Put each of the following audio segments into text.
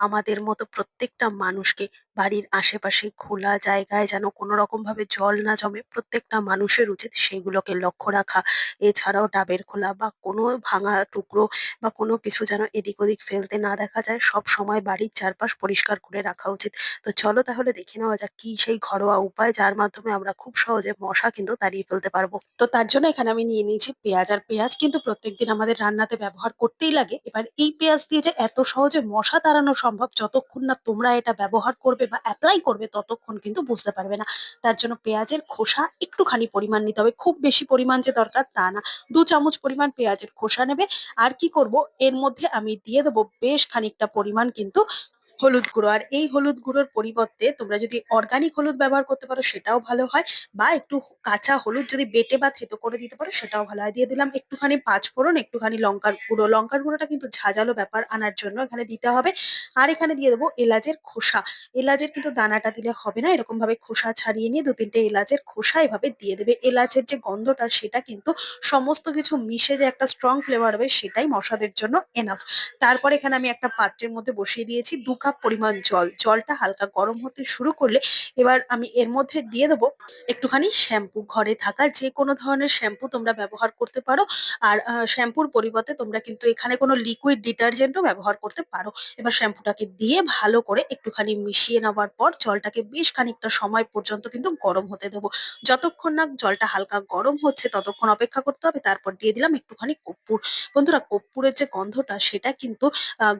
আমাদের মতো প্রত্যেকটা মানুষকে। বাড়ির আশেপাশে খোলা জায়গায় যেন কোনো রকমভাবে জল না জমে, প্রত্যেকটা মানুষের উচিত সেগুলোকে লক্ষ্য রাখা। এছাড়াও ডাবের খোলা বা কোনো ভাঙা টুকরো বা কোনো কিছু যেন এদিক ওদিক ফেলতে না দেখা যায়। সবসময় বাড়ির চারপাশ পরিষ্কার করে রাখা উচিত। তো চলো তাহলে দেখে নেওয়া যাক কি সেই ঘরোয়া উপায় যার মাধ্যমে আমরা খুব সহজে মশা কিন্তু তাড়িয়ে ফেলতে পারব। তো তার জন্য এখানে আমি নিয়ে নিয়েছি পেঁয়াজ। আর পেঁয়াজ কিন্তু প্রত্যেকদিন আমাদের রান্নাতে ব্যবহার করতেই লাগে। এবার এই পেঁয়াজ দিয়ে যে এত সহজে মশা তাড়ানো সম্ভব যতক্ষণ না তোমরা এটা ব্যবহার করবে বা অ্যাপ্লাই করবে ততক্ষণ কিন্তু বুঝতে পারবে না। তার জন্য পেঁয়াজের খোসা একটুখানি পরিমাণ নিতে হবে। খুব বেশি পরিমাণ যে দরকার তা না। দু চামচ পরিমাণ পেঁয়াজের খোসা নেবে। আর কি করব এর মধ্যে আমি দিয়ে দেবো বেশ খানিকটা পরিমাণ কিন্তু হলুদ গুঁড়ো। আর এই হলুদ গুঁড়োর পরিবর্তে তোমরা যদি অর্গানিক হলুদ ব্যবহার করতে পারো সেটাও ভালো হয়। বা একটু কাঁচা হলুদ যদি বেটে বা থেতো করে দিতে পারো সেটাও ভালো হয়। দিয়ে দিলাম একটুখানি পাঁচফোড়ন, একটুখানি লঙ্কার গুঁড়ো। লঙ্কার গুঁড়োটা কিন্তু ঝাঁঝালো ব্যাপার আনার জন্য এখানে দিতে হবে। আর এখানে দিয়ে দেবো এলাচের খোসা। এলাচের কিন্তু দানাটা দিলে হবে না। এরকম ভাবে খোসা ছাড়িয়ে নিয়ে দু তিনটে এলাচের খোসা এভাবে দিয়ে দেবে। এলাচের যে গন্ধটা সেটা কিন্তু সমস্ত কিছু মিশে যে একটা স্ট্রং ফ্লেভার হবে সেটাই মশাদের জন্য এনাফ। তারপর এখানে আমি একটা পাত্রের মধ্যে বসিয়ে দিয়েছি ২ কাপ পরিমাণ জল। জলটা হালকা গরম হতে শুরু করলে এবার আমি এর মধ্যে দিয়ে দেবো একটুখানি শ্যাম্পু। ঘরে থাকা যে কোনো ধরনের শ্যাম্পু তোমরা ব্যবহার করতে পারো। আর শ্যাম্পুর পরিবর্তে তোমরা কিন্তু এখানে কোনো লিকুইড ডিটারজেন্টও ব্যবহার করতে পারো। এবার শ্যাম্পুটাকে দিয়ে ভালো করে একটুখানি মিশিয়ে নেওয়ার পর জলটাকে বেশ খানিকটা সময় পর্যন্ত কিন্তু গরম হতে দেবো। যতক্ষণ না জলটা হালকা গরম হচ্ছে ততক্ষণ অপেক্ষা করতে হবে। তারপর দিয়ে দিলাম একটুখানি কর্পূর। বন্ধুরা, কর্পূরের যে গন্ধটা সেটা কিন্তু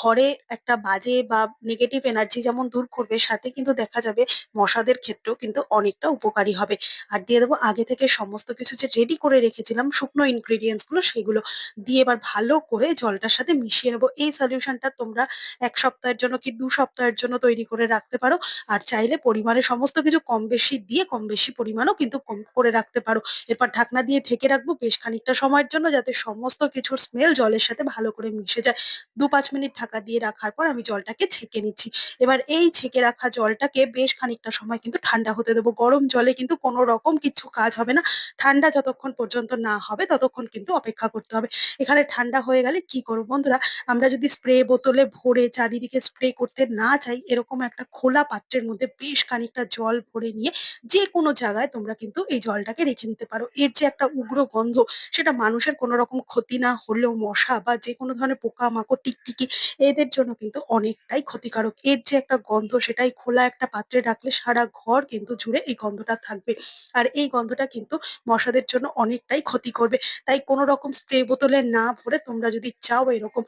ঘরে একটা বাজে বা নেগেটিভ এনার্জি যেমন দূর করবে, সাথে কিন্তু দেখা যাবে মশাদের ক্ষেত্রেও কিন্তু অনেকটা উপকারী হবে। আর দিয়ে দেবো, আগে থেকে সমস্ত কিছু যে রেডি করে রেখেছিলাম, শুকনো ইনগ্রিডিয়েন্টসগুলো, সেগুলো। দিয়ে এবার ভালো করে জলটার সাথে মিশিয়ে নেব। এই সলিউশনটা তোমরা এক সপ্তাহের জন্য কি দু সপ্তাহের জন্য তৈরি করে রাখতে পারো। আর চাইলে পরিমাণে সমস্ত কিছু কম বেশি দিয়ে কম বেশি পরিমাণও কিন্তু কম করে রাখতে পারো। এরপর ঢাকনা দিয়ে ঢেকে রাখব বেশ খানিকটা সময়ের জন্য, যাতে সমস্ত কিছুর স্মেল জলের সাথে ভালো করে মিশে যায়। ২-৫ মিনিট ঢাকা দিয়ে রাখার পর আমি জলটাকে ছেঁকে নিচ্ছি। এবার এই ছেঁকে রাখা জলটাকে বেশ খানিকটা সময় কিন্তু ঠান্ডা হতে দেবো। গরম জলে কিন্তু কোনো রকম কিচ্ছু কাজ হবে না। ঠান্ডা যতক্ষণ পর্যন্ত না হবে ততক্ষণ কিন্তু অপেক্ষা করতে হবে। এখানে ঠান্ডা হয়ে গেলে কি করব বন্ধুরা, আমরা যদি স্প্রে বোতলে ভরে চারিদিকে স্প্রে করতে না চাই, এরকম একটা খোলা পাত্রের মধ্যে বেশ খানিকটা জল ভরে নিয়ে যেকোনো জায়গায় তোমরা কিন্তু এই জলটাকে রেখে দিতে পারো। এর যে একটা উগ্র গন্ধ সেটা মানুষের কোনো রকম ক্ষতি না হলেও মশা বা যেকোনো ধরনের পোকামাকড়, টিকটিকি এদের জন্য কিন্তু অনেকটাই ক্ষতিকারক। এর যে একটা গন্ধ সেটাই খোলা একটা পাত্রে রাখলে সারা ঘর কিন্তু জুড়ে এই গন্ধটা থাকবে। আর এই গন্ধটা কিন্তু মশাদের জন্য অনেকটাই ক্ষতি করবে। তাই কোনো রকম স্প্রে বোতলে না ভরে তোমরা যদি চাও এরকম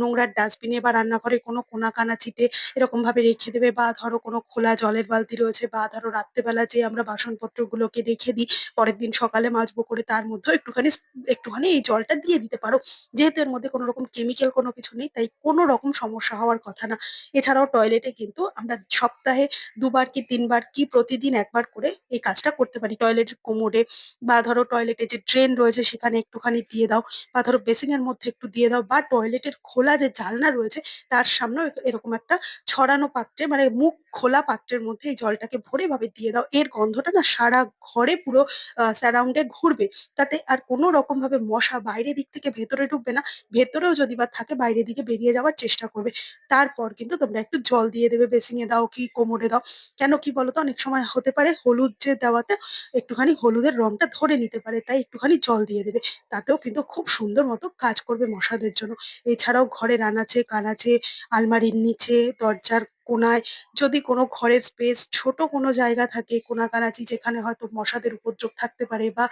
নোংরার ডাস্টবিনে বা রান্নাঘরের কোনো কোণা-কানাচিতে এরকমভাবে রেখে দেবে বা ধরো কোনো খোলা জলের বালতি রয়েছে বা ধরো রাত্রেবেলা যে আমরা বাসনপত্রগুলোকে রেখে দিই, পরের দিন সকালে মাজবো করে তার মধ্যেও একটুখানি একটুখানি এই জলটা দিয়ে দিতে পারো। যেহেতু এর মধ্যে কোনো রকম কেমিক্যাল কোনো কিছু নেই তাই কোনো রকম সমস্যা হওয়ার কথা না। এছাড়াও টয়লেটে কিন্তু আমরা সপ্তাহে দুবার কি তিনবার কি প্রতিদিন একবার করে এই কাজটা করতে পারি। টয়লেটের কোমোডে বা ধরো টয়লেটে যে ড্রেন রয়েছে সেখানে একটুখানি দিয়ে দাও বা ধরো বেসিনের মধ্যে একটু দিয়ে দাও বা টয়লেটের খোলা যে জানলা রয়েছে তার সামনেও এরকম একটা ছড়ানো পাত্রে মানে মুখ খোলা পাত্রের মধ্যে এই জলটাকে ভরে এভাবে দিয়ে দাও। এর গন্ধটা না সারা ঘরে পুরো আ সারাউন্ড ঘুরবে। তাতে আর কোনো রকমভাবে মশা বাইরে দিক থেকে ভেতরে ঢুকবে না। ভেতরেও যদি বা থাকে বাইরের দিকে বেরিয়ে যাওয়ার চেষ্টা করবে। তারপর কিন্তু তোমরা একটু জল দিয়ে দেবে বেসিংয়ে দাও কি কোমরে দাও। কেন কি বলতো? অনেক সময় হতে পারে হলুদ যে দেওয়াতে একটুখানি হলুদের রংটা ধরে নিতে পারে। তাই একটুখানি জল দিয়ে দেবে। তাতেও কিন্তু খুব সুন্দর মতো কাজ করবে মশাদের জন্য। এছাড়াও ঘরে ঘরের আনাচে-কানাচে, আলমারির নিচে, দরজার কোণায় যদি কোনো ঘরের স্পেস ছোট কোনো জায়গা থাকে কোণাকানাচি যেখানে হয়তো মশাদের উপদ্রব থাকতে পারে বা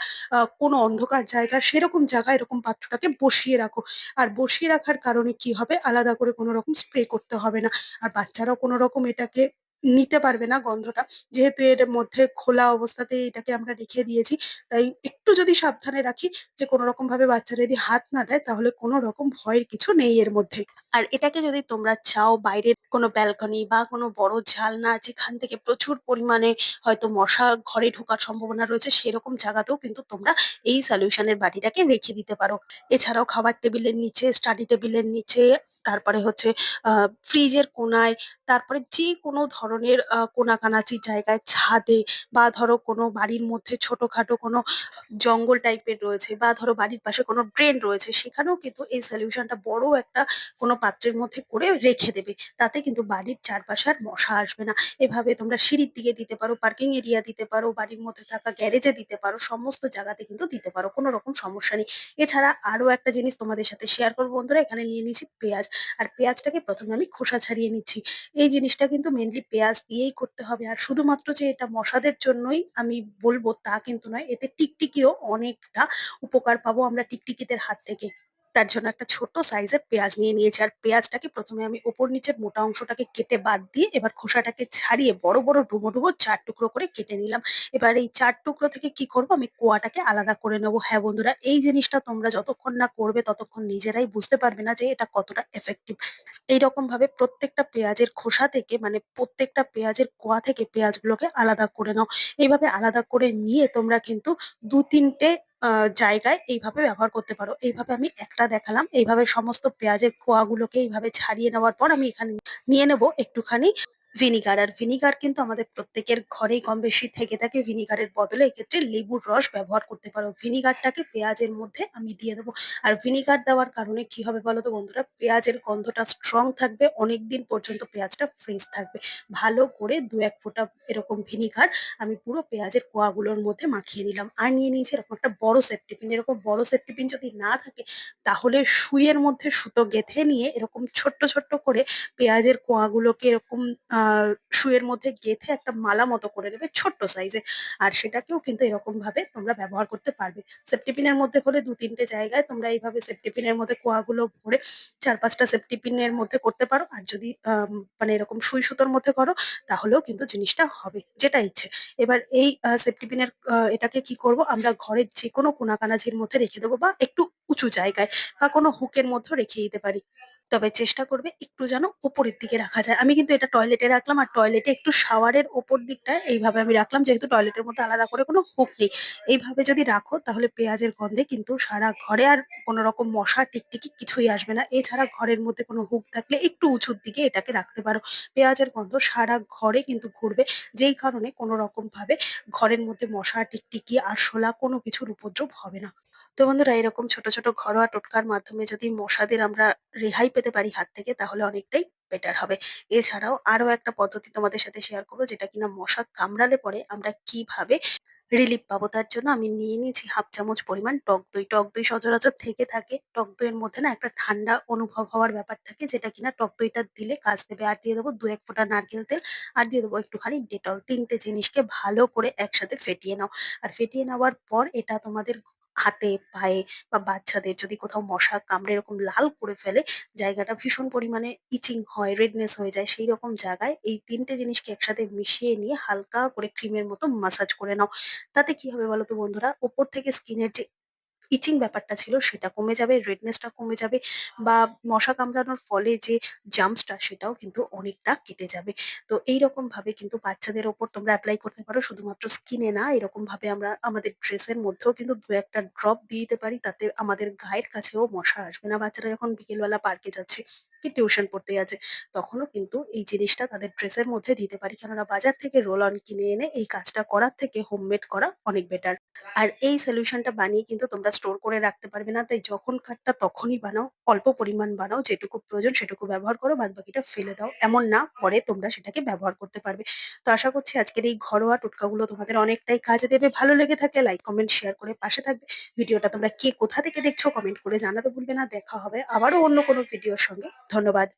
কোনো অন্ধকার জায়গা, সেরকম জায়গায় এরকম পাত্রটাকে বসিয়ে রাখো। আর বসিয়ে রাখার কারণে কি হবে? আলাদা করে কোনো রকম স্প্রে করতে হবে না। আর বাচ্চারাও কোনো রকম এটাকে নিতে পারবে না গন্ধটা। যেহেতু এর মধ্যে খোলা অবস্থাতে এটাকে আমরা রেখে দিয়েছি। তাই একটু যদি সাবধানে রাখি যে কোনো রকম ভাবে বাচ্চারা যদি হাত না দেয়, তাহলে কোনো রকম ভয়ের কিছু নেই এর মধ্যে। আর এটাকে যদি তোমরা চাও বাইরের কোনো ব্যালকনি বা কোনো বড় জালনা যেখান থেকে প্রচুর পরিমাণে হয়তো মশা ঘরে ঢোকার সম্ভাবনা রয়েছে সেরকম জায়গাতেও কিন্তু তোমরা এই সলিউশন এর বাটিটাকে রেখে দিতে পারো। এছাড়াও খাবার টেবিলের নিচে, স্টাডি টেবিলের নিচে, তারপরে হচ্ছে ফ্রিজের কোনায় তারপরে যেকোনো ধরনের আ কোণাকানাচি জায়গায়, ছাদে বা ধরো কোনো বাড়ির মধ্যে ছোটখাটো কোনো জঙ্গল টাইপের রয়েছে বা ধরো বাড়ির পাশে কোনো ড্রেন রয়েছে সেখানেও কিন্তু এই সলিউশনটা বড় একটা কোনো পাত্রের মধ্যে করে রেখে দেবে। তাতে কিন্তু বাড়ির চারপাশে আর মশা আসবে না। এভাবে তোমরা সিঁড়ির দিকে দিতে পারো, পার্কিং এরিয়া দিতে পারো, বাড়ির মধ্যে থাকা গ্যারেজে দিতে পারো, সমস্ত জায়গাতে কিন্তু দিতে পারো। কোনো রকম সমস্যা নেই। এছাড়া আরও একটা জিনিস তোমাদের সাথে শেয়ার করব বন্ধুরা। এখানে নিয়ে নিয়েছি পেঁয়াজ। আর পেঁয়াজটাকে প্রথমে আমি খোসা ছাড়িয়ে নিচ্ছি। এই জিনিসটা কিন্তু মেইনলি পেঁয়াজ দিয়েই করতে হবে। আর শুধুমাত্র যে এটা মশাদের জন্যই আমি বলব তা কিন্তু নয়। এতে টিকটিকিও অনেকটা উপকার পাবো আমরা টিকটিকিদের হাত থেকে। তার জন্য একটা ছোট সাইজের পেঁয়াজ নিয়ে নিয়েছি। আর পেঁয়াজটাকে প্রথমে আমি উপর নিচের মোটা অংশটাকে কেটে বাদ দিয়ে এবার খোসাটাকে ছাড়িয়ে বড়, বড় ডুবো ডুবো চার টুকরো করে কেটে নিলাম। এবার এই চার টুকরো থেকে কি করব আমি কোয়াটাকে আলাদা করে নেব হ্যাঁ বন্ধুরা এই জিনিসটা তোমরা যতক্ষণ না করবে ততক্ষণ নিজেরাই বুঝতে পারবে না যে এটা কতটা এফেক্টিভ এইরকম ভাবে প্রত্যেকটা পেঁয়াজের খোসা থেকে মানে প্রত্যেকটা পেঁয়াজের কোয়া থেকে পেঁয়াজগুলোকে আলাদা করে নাও। এইভাবে আলাদা করে নিয়ে তোমরা কিন্তু ২-৩ টে আ জায়গায় এইভাবে ব্যবহার করতে পারো। এইভাবে আমি একটা দেখালাম। এইভাবে সমস্ত পেঁয়াজের কোয়াগুলোকে এইভাবে ছাড়িয়ে নেওয়ার পর আমি এখানে নিয়ে নেব একটুখানি ভিনিগার। আর ভিনিগার কিন্তু আমাদের প্রত্যেকের ঘরেই কম-বেশি থেকে থাকে। ভিনিগারের বদলে এক্ষেত্রে লেবুর রস ব্যবহার করতে পারো। ভিনিগারটাকে পেঁয়াজের মধ্যে আমি দিয়ে দেবো আর ভিনিগার দেওয়ার কারণে কি হবে বলো তো বন্ধুরা? পেঁয়াজের গন্ধটা স্ট্রং থাকবে, অনেক দিন পর্যন্ত পেঁয়াজটা ফ্রেশ থাকবে। ভালো করে ২-১ ফোঁটা এরকম ভিনিগার আমি পুরো পেঁয়াজের কোয়াগুলোর মধ্যে মাখিয়ে নিলাম। আর নিয়ে নিয়েছি এরকম একটা বড় সেফটি-পিন। এরকম বড় সেফটি-পিন যদি না থাকে তাহলে সুইয়ের মধ্যে সুতো গেঁথে নিয়ে এরকম ছোট্ট, ছোট্ট করে পেঁয়াজের কোয়াগুলোকে এরকম সুইয়ের মধ্যে গেঁথে একটা মালা মতো করে নেবে ছোট্ট সাইজের। আর সেটাকেও কিন্তু এরকম ভাবে তোমরা ব্যবহার করতে পারবে। সেফটি-পিনের মধ্যে হলে দু তিনটে জায়গায় তোমরা এইভাবে সেফটি-পিনের মধ্যে কোয়াগুলো ভরে ৪-৫ টা সেফটি-পিনের মধ্যে করতে পারো। আর যদি মানে এরকম সুই সুতোর মধ্যে করো তাহলেও কিন্তু জিনিসটা হবে, যেটা ইচ্ছে। এবার এই সেফটি-পিনের এটাকে কি করব আমরা ঘরের যেকোনো কোণা-কানাচির মধ্যে রেখে দেবো বা একটু উঁচু জায়গায় বা কোনো হুকের মধ্যে রেখে দিতে পারি। তবে চেষ্টা করবে একটু যেন উপরের দিকে রাখা যায়। আমি কিন্তু এটা টয়লেটে রাখলাম আর টয়লেটে একটু শাওয়ারের ওপর দিকটায় এইভাবে আমি রাখলাম যেহেতু টয়লেটের মধ্যে আলাদা করে কোনো হুক নেই। এইভাবে যদি রাখো তাহলে পেঁয়াজের গন্ধে কিন্তু সারা ঘরে আর কোনো রকম মশা, টিকটিকি কিছুই আসবে না। এছাড়া ঘরের মধ্যে কোনো হুক থাকলে একটু উঁচুর দিকে এটাকে রাখতে পারো। পেঁয়াজের গন্ধ সারা ঘরে কিন্তু ঘুরবে। যেই কারণে কোনো রকমভাবে ঘরের মধ্যে মশা, টিকটিকি, আরশোলা কোনো কিছুর উপদ্রব হবে না। তো বন্ধুরা এরকম ছোট, ছোট ঘরোয়া টোটকার মাধ্যমে যদি মশাদের আমরা রেহাই পেতে পারি হাত থেকে, তাহলে অনেকটাই বেটার হবে। এছাড়াও আরও একটা পদ্ধতি তোমাদের সাথে শেয়ার করব, যেটা কিনা মশা কামড়ালে পরে আমরা কীভাবে রিলিফ পাবো। তার জন্য আমি নিয়ে নিয়েছি ১/২ চামচ পরিমাণ টক দই। টক দই সচরাচর থেকে থাকে। টক দইয়ের মধ্যে না একটা ঠান্ডা অনুভব হওয়ার ব্যাপার থাকে, যেটা কিনা টক দইটা দিলে কাজ দেবে। আর দিয়ে দেবো ২-১ ফোঁটা নারকেল তেল, আর দিয়ে দেবো একটুখানি ডেটল। তিনটে জিনিসকে ভালো করে একসাথে ফেটিয়ে নাও। আর ফেটিয়ে নেওয়ার পর এটা তোমাদের হাতে, পায়ে বা বাচ্চাদের যদি কোথাও মশা কামড়ে এরকম লাল করে ফেলে, জায়গাটা ভীষণ পরিমাণে ইচিং হয়, রেডনেস হয়ে যায়। সেই রকম জায়গায় এই তিনটে জিনিসকে একসাথে মিশিয়ে নিয়ে হালকা করে ক্রিমের মতো মাসাজ করে নাও। তাতে কি হবে বলো তো বন্ধুরা? ওপর থেকে স্কিনের যে ইচিং ব্যাপারটা ছিল সেটা কমে যাবে, রেডনেসটা কমে যাবে বা মশা কামড়ানোর ফলে যে জাম্পসটা সেটাও কিন্তু অনেকটা কেটে যাবে। তো এইরকমভাবে কিন্তু বাচ্চাদের ওপর তোমরা অ্যাপ্লাই করতে পারো। শুধুমাত্র স্কিনে না এরকমভাবে আমরা আমাদের ড্রেসের মধ্যেও কিন্তু দু একটা ড্রপ দিয়ে দিতে পারি। তাতে আমাদের গায়ের কাছেও মশা আসবে না। বাচ্চারা যখন বিকেলবেলা পার্কে যাচ্ছে কি টিউশন পড়তে যাচ্ছে তখনও কিন্তু এই জিনিসটা তাদের ড্রেসের মধ্যে দিতে পারি। কেননা বাজার থেকে রোল অন কিনে এনে এই কাজটা করার থেকে হোমমেড করা অনেক বেটার। আর এই সলিউশনটা বানিয়ে কিন্তু তোমরা স্টোর করে রাখতে পারবে না। তাই যখনকারটা তখনই বানাও। অল্প পরিমাণ বানাও। যেটুকু প্রয়োজন সেটুকু ব্যবহার করো। বাদবাকিটা ফেলে দাও। এমন না পরে তোমরা সেটাকে ব্যবহার করতে পারবে। তো আশা করছি আজকের এই ঘরোয়া টোটকাগুলো তোমাদের অনেকটাই কাজে দেবে। ভালো লেগে থাকলে লাইক, কমেন্ট, শেয়ার করে পাশে থাকবে। ভিডিওটা তোমরা কে কোথা থেকে দেখছ কমেন্ট করে জানাতে ভুলবে না। দেখা হবে আবারও অন্য কোনো ভিডিওর সঙ্গে। ধন্যবাদ।